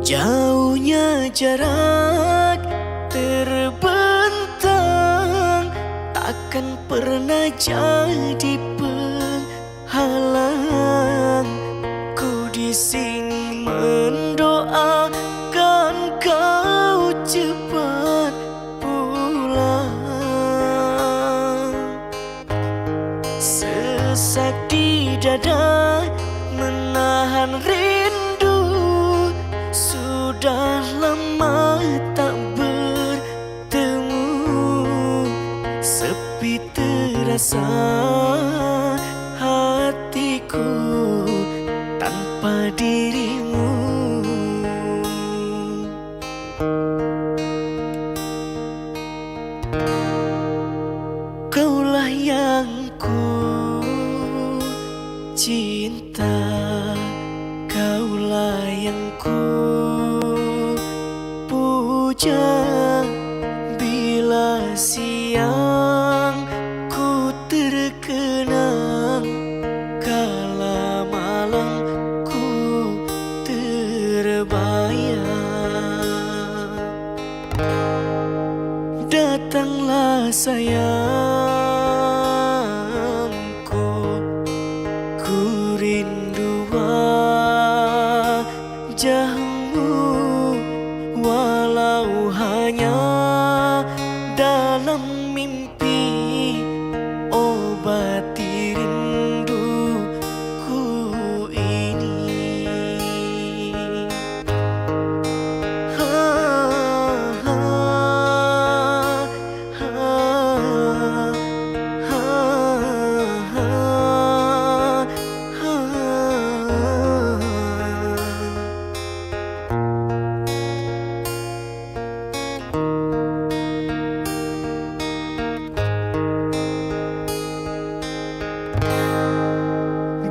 Jauhnya jarak terbentang Takkan pernah jadi Sepi terasa hatiku tanpa dirimu. Kaulah yang ku cinta Kaulah yang ku puja Bila siang Datanglah sayangku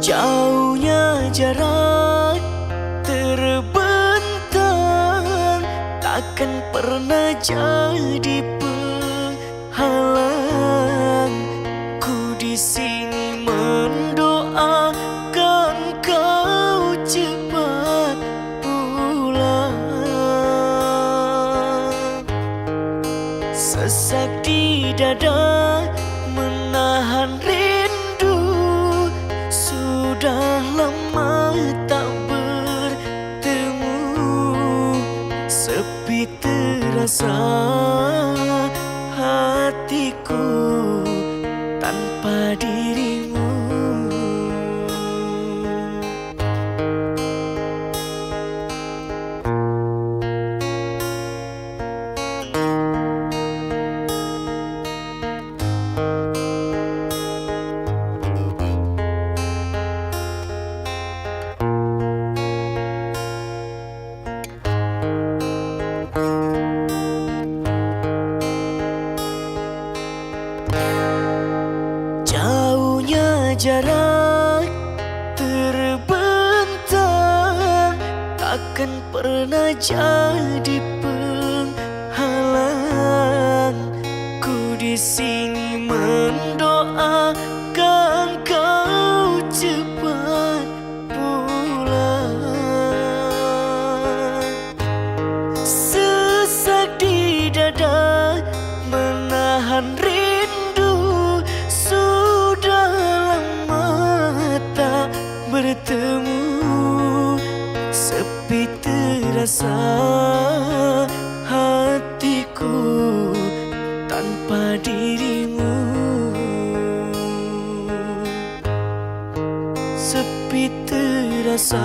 Jauhnya jarak terbentang Takkan pernah jadi Sepi terasa hatiku jarak terbentang Takkan pernah jadi penghalang. Ku di sini bertemu Sepi terasa hatiku tanpa dirimu. Sepi terasa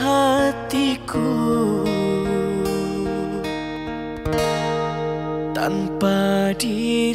hatiku tanpa dirimu